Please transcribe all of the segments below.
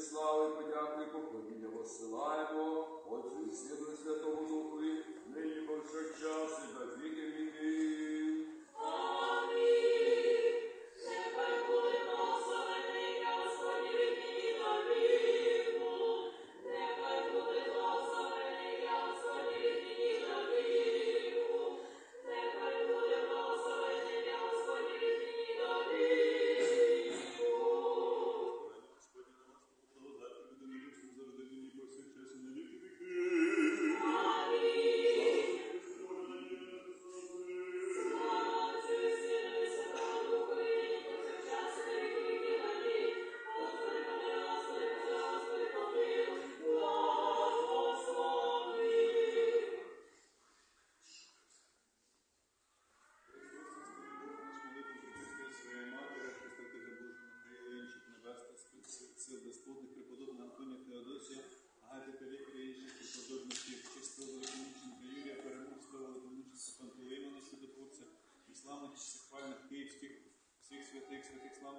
слави, подяку і поклоніння посилаємо Отцю і Сину і Святому Духові, нині повсякчас і до віки віки.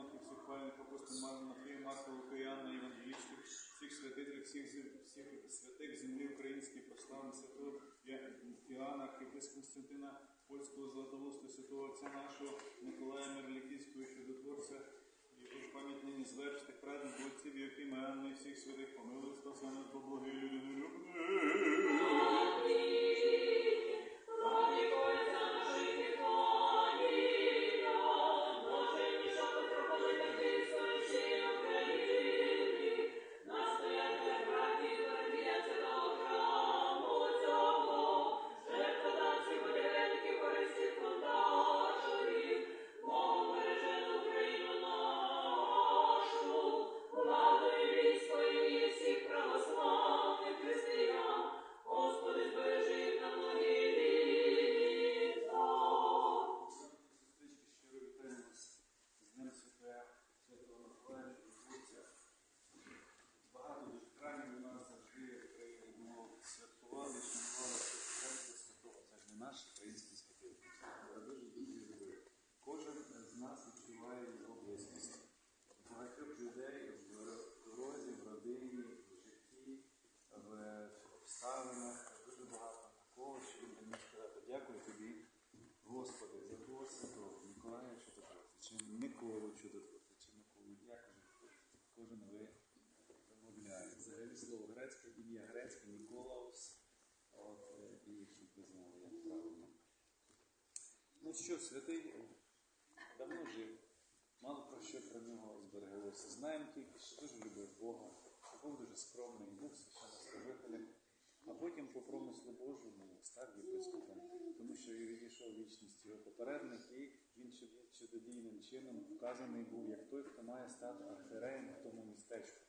Славних і всехвальних апостол Марна, Матвія, Марка, Лукаяна, Євангелістів, всіх святителів, всіх, всіх святих землі української, прославних святого Іоанна, Архіпис Константина, польського Златоуста, святого отця нашого, Миколая Мерліківського, чудотворця, його пам'ять нині звершитих ви вимовляє. Взагалі слово грецьке, ім'я грецьке, Ніколаус, от, е, і щоб ви знали, як правильно. Ну що, святий давно жив, мало про що про нього збереглося. Знаємо тільки, що дуже любив Бога, що був дуже скромний, був священнослужителем, а потім по промислу Божому став єпископом, тому що відійшов вічність його попередник, і він чуд- чудодійним чином вказаний був як той, хто має стати архіреєм в тому містечку.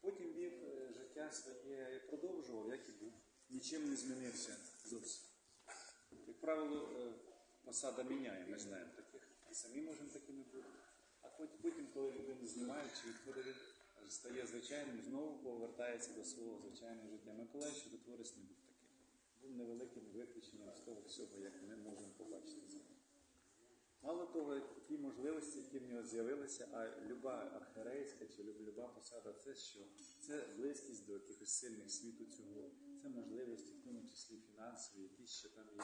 Потім вів е, життя своє продовжував, як і був. Нічим не змінився зовсім. Як правило, е, посада міняє, ми знаємо таких. І самі можемо такими бути. А потім, коли людину знімають чи відходить, стає звичайним, знову повертається до свого звичайного життя. Миколай Чудотворець не був таким. Був невеликим виключенням з того всього, як ми можемо побачити з вами. Мало того, ті можливості, які в нього з'явилися, а люба архірейська чи люба посада, це що? Це близькість до якихось сильних світу цього, це можливості, в тому числі фінансові, якісь ще там є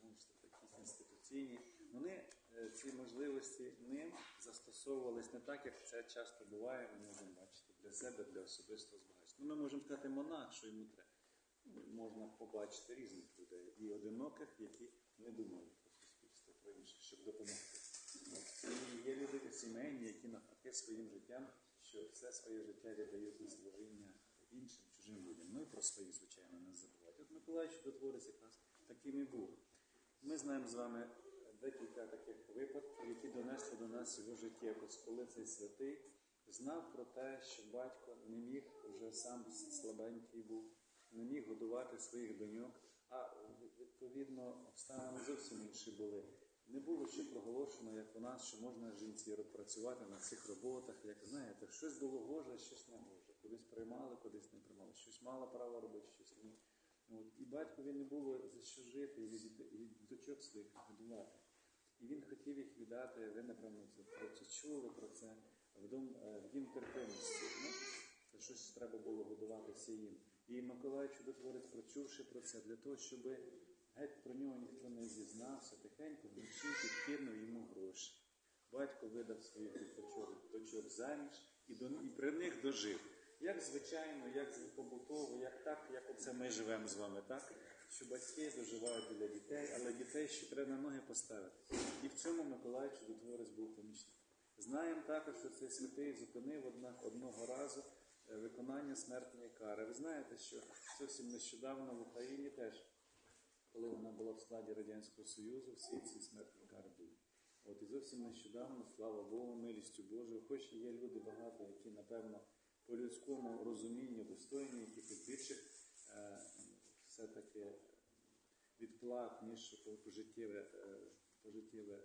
знову ж таки, якісь інституційні. Вони ці можливості ним застосовувались не так, як це часто буває, ми можемо бачити для себе, для особистого збагачення. Ну, ми можемо сказати монах, що йому треба. Можна побачити різних людей і одиноких, які не думають про суспільство, про інше, щоб допомогти. І є люди сімейні, які навпаки своїм життям, що все своє життя віддають на служіння іншим чужим людям. Ну і про своїх, звичайно, не забувати. От Миколай Чудотворець якраз таким і був. Ми знаємо з вами декілька таких випадків, які донесли до нас його життєвість, коли цей святий знав про те, що батько не міг вже сам слабенький був, не міг годувати своїх доньок, а відповідно обставини зовсім інші були. Не було ще проголошено, як у нас, що можна жінці працювати на цих роботах, як знаєте, щось було гоже, щось не гоже. Кудись приймали, кудись не приймали, щось мало право робити, щось ні. От. І батькові не було за що жити і від дочок своїх годувати. І він хотів їх віддати, ви, напевно, це чули про це, в дом, е, в дім терпимості. Ну, щось треба було годуватися їм. І Миколай Чудотворець, прочувши про це, для того, щоб геть про нього ніхто не зізнався, тихенько вночі підкинув йому гроші. Батько видав своїх діточок заміж і, до, і при них дожив. Як звичайно, як побутово, як так, як оце ми живемо з вами, так? Що батьки доживають біля дітей, але дітей ще треба на ноги поставити. І в цьому Миколай Чудотворець був помічник. Знаємо також, що цей святий зупинив одна, одного разу е, виконання смертної кари. Ви знаєте, що зовсім нещодавно в Україні теж, коли вона була в складі Радянського Союзу, всі ці смертні кари були. От і зовсім нещодавно, слава Богу, милістю Божою, хоч і є люди багато, які, напевно, по людському розумінню достойні якихось більших е, все-таки відплат, ніж по- пожиттєве, е, пожиттєве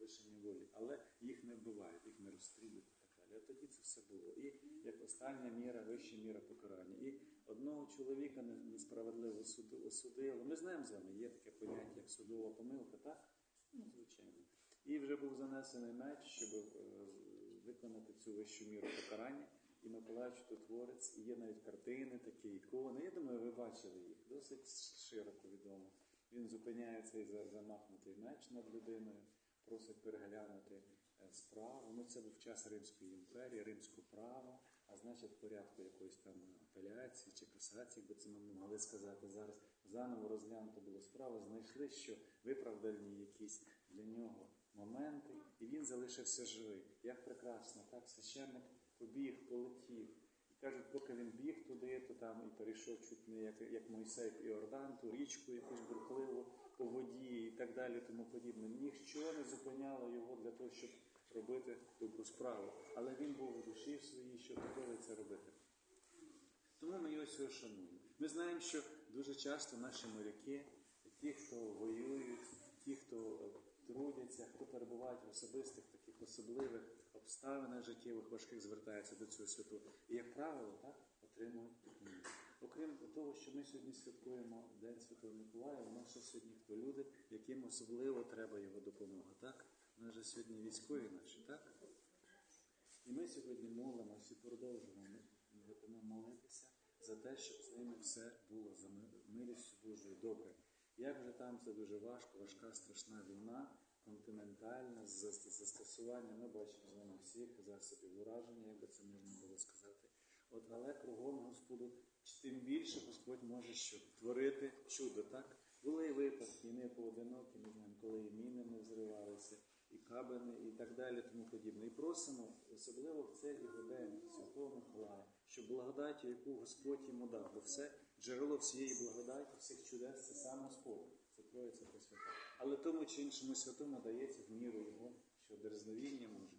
лишення волі. Але їх не вбивають, їх не розстрілюють і так далі. А тоді це все було. І як остання міра, вища міра покарання. І одного чоловіка несправедливо осудили. Ми знаємо з вами, є таке поняття, як судова помилка, так? Ну, звичайно. І вже був занесений меч, щоб е, виконати цю вищу міру покарання. І Миколай Чудотворець, і є навіть картини, такі ікони. Я думаю, ви бачили їх, досить широко відомо. Він зупиняє цей за- замахнутий меч над людиною, просить переглянути е, справу. Ну, це був час Римської імперії, римського права, а значить, в порядку якоїсь там апеляції чи касації, якби це ми могли сказати зараз. Заново розглянуто було справу, знайшли, що виправдальні якісь для нього моменти, і він залишився живий. Як прекрасно, так священник побіг, полетів. І кажуть, поки він біг туди, то там і перейшов чуть не як, як Мойсей Іордан, ту річку якусь бурхливу по воді і так далі, тому подібне. Ніщо не зупиняло його для того, щоб робити добру справу. Але він був у душі своїй, що готовий це робити. Тому ми його всього шануємо. Ми знаємо, що дуже часто наші моряки, ті, хто воюють, ті, хто трудяться, перебувають в особистих таких особливих обставинах життєвих важких, звертаються до цього святого. І, як правило, так, отримують допомогу. Окрім того, що ми сьогодні святкуємо День Святого Миколая, у нас ще сьогодні хто люди, яким особливо треба його допомога. Так? У нас сьогодні військові наші, так? І ми сьогодні молимося і продовжуємо молитися за те, щоб з ними все було за милістю Божою добре. Як же там це дуже важко, важка, страшна війна, континентальна, з з- ми бачимо з вами всіх засобів ураження, як би це можна було сказати. От, але кругом Господу, тим більше Господь може що творити чудо, так? Були і випадки, і не поодинокі, ми знаємо, коли і міни не взривалися, і кабини, і так далі, тому подібне. І просимо, особливо в цей його день, Святого Миколая, щоб благодаттю, яку Господь йому дав, бо все джерело всієї благодаті, всіх чудес це сам Господь, це Троїця Пресвята. Але тому чи іншому святому дається в міру його, що дерзновіння може.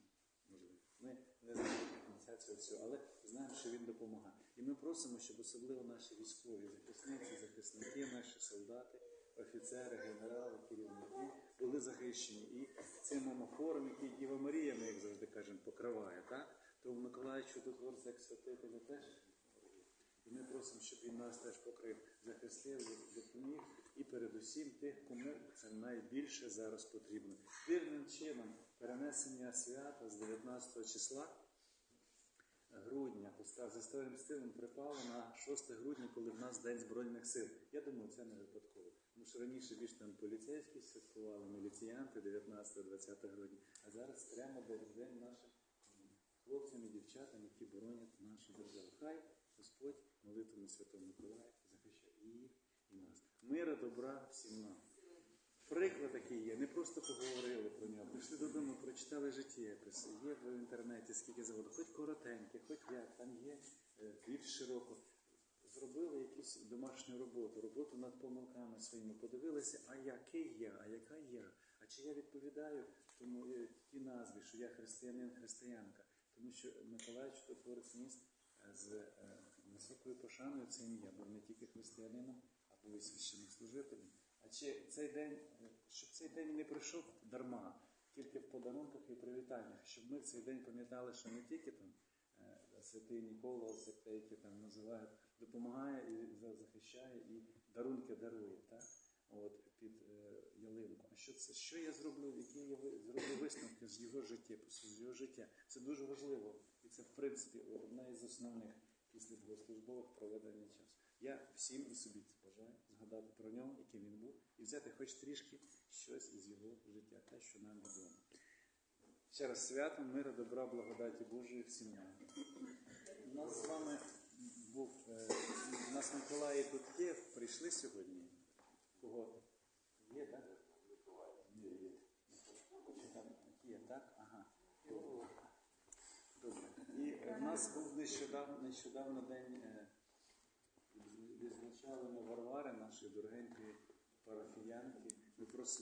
Ми не знаємо кінця цього всього, але знаємо, що він допомагає. І ми просимо, щоб особливо наші військові захисниці, захисники, наші солдати, офіцери, генерали, керівники були захищені. І цим омофором, який Діва Марія, ми як завжди кажемо, покриває, так? то в Миколая Чудотворця як святителя теж. І ми просимо, щоб він нас теж покрив, захистив, допоміг і передусім тих, кому це найбільше зараз потрібно. Дивним чином перенесення свята з 19 числа грудня за старим стилем припало на 6 грудня, коли в нас День Збройних сил. Я думаю, це не випадково. Тому що раніше більш там поліцейські святкували, міліціянти 19-20 грудня, а зараз прямо день нашим хлопцям і дівчатам, які боронять нашу державу. Хай Господь молитвами Святого Миколая захищає їх, і нас. Мира, добра всім нам. Приклад такий є, не просто поговорили про нього, прийшли додому, прочитали життєписи, є в інтернеті скільки заводу, хоч коротеньке, хоч як, там є е, більш широко. Зробили якусь домашню роботу, роботу над помилками своїми, подивилися, а який я, а яка я, а чи я відповідаю тому е, тій назві, що я християнин, християнка. Тому що Миколай Чудотворець міст е, з високою пошаною це ім'я, був не тільки християнином, був і. А чи цей день, щоб цей день не пройшов дарма, тільки в подарунках і привітаннях, щоб ми в цей день пам'ятали, що не тільки там е, святий Нікола, святий, які там називають, допомагає і захищає, і дарунки дарує, так? от, під е, ялинку. А що це? Що я зроблю? Які я зроблю висновки з його життя, з його життя? Це дуже важливо. І це, в принципі, одна із основних після богослужбових проведення часу. Я всім і собі це бажаю згадати про нього, яким він був, і взяти хоч трішки щось із його життя, те, що нам відомо. Ще раз святом, мира, добра, благодаті Божої всім нам. У нас з вами був, е, у нас Миколаї тут є, прийшли сьогодні. Кого? Є, так? Є, є. Є, так? Ага. Добре. І е, в нас був нещодавно, нещодавно день відзначали ми Варвари, наші дорогенькі парафіянки. Ми просимо.